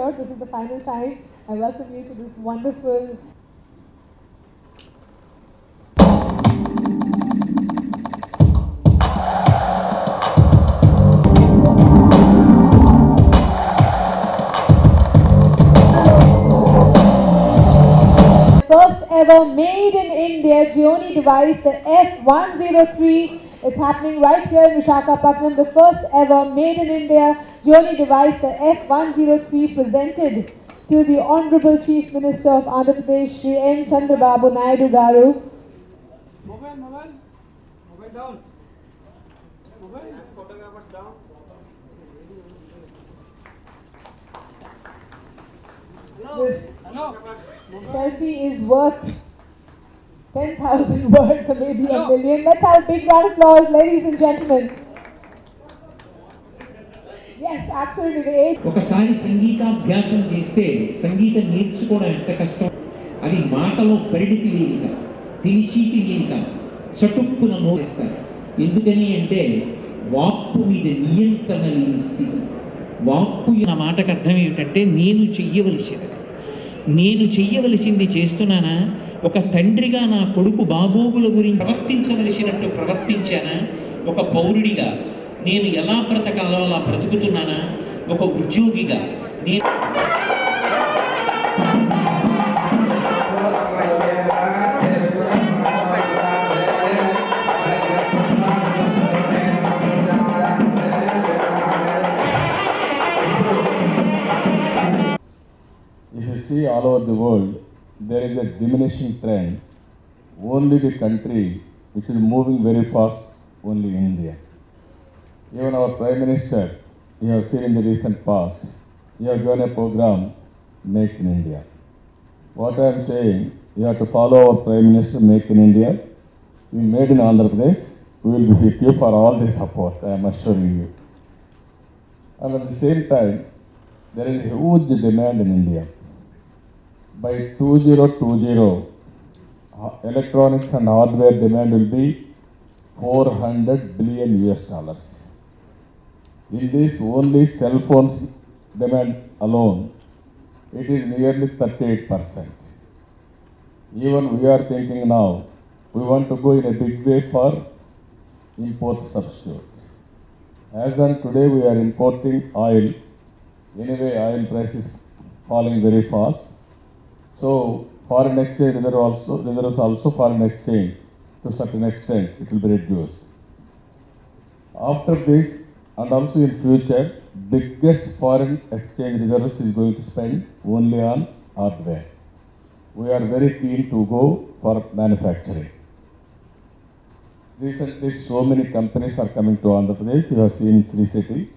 This is the final time. I welcome you to this wonderful first ever made in India Gioni device, the F103. It's happening right here in Visakhapatnam. The first ever made in India journey device, the F103, presented to the Honorable Chief Minister of Andhra Pradesh, Sri N. Chandrababu Naidu Garu. Mobile, mobile, mobile down. Mobile, photographers down. This Hello. selfie is worth 10,000 words or maybe a million. Let's have a big round of applause, ladies and gentlemen. Yes, absolutely. The age ఒకసారి సంగీతాభ్యాసం చేస్తే సంగీతం నేర్చుకోవడం ఎంత కష్టం అది మాటలో పరిడితి లేనిక తెలిసితి లేనిక చటుక్కున మోసేస్తారు ఎందుకని అంటే వాక్కు మీద నియంత్రణ లేని స్థితి వాక్కు నా మాటకు అర్థం ఏమిటంటే నేను చెయ్యవలసింది నేను చెయ్యవలసింది చేస్తున్నానా ఒక తండ్రిగా నా కొడుకు బాబోగుల గురించి ప్రవర్తించవలసినట్టు ప్రవర్తించానా? ఒక పౌరుడిగా. నేను ఎలా బ్రతకాలో అలా బ్రతుకుతున్నానా? ఒక ఉద్యోగిగా. నేను If you see all over the world, there is a diminishing trend. Only the country which is moving very fast, only India. Even our Prime Minister, you have seen in the recent past, he has given a program, Make in India. What I am saying, you have to follow our Prime Minister, Make in India. We made in Andhra Pradesh, we will be with you for all the support, I am assuring you. And at the same time, there is a huge demand in India. By 2020, uh, electronics and hardware demand will be 400 billion US dollars. In this, only cell phones demand alone, it is nearly 38%. Even we are thinking now, we want to go in a big way for import substitute. As on today, we are importing oil. Anyway, oil price is falling very fast. So foreign exchange reserve also, reserves also foreign exchange to certain extent, it will be reduced. After this, and also in future, biggest foreign exchange reserves is going to spend only on hardware. We are very keen to go for manufacturing. Recently, so many companies are coming to Andhra Pradesh. You have seen Sri City.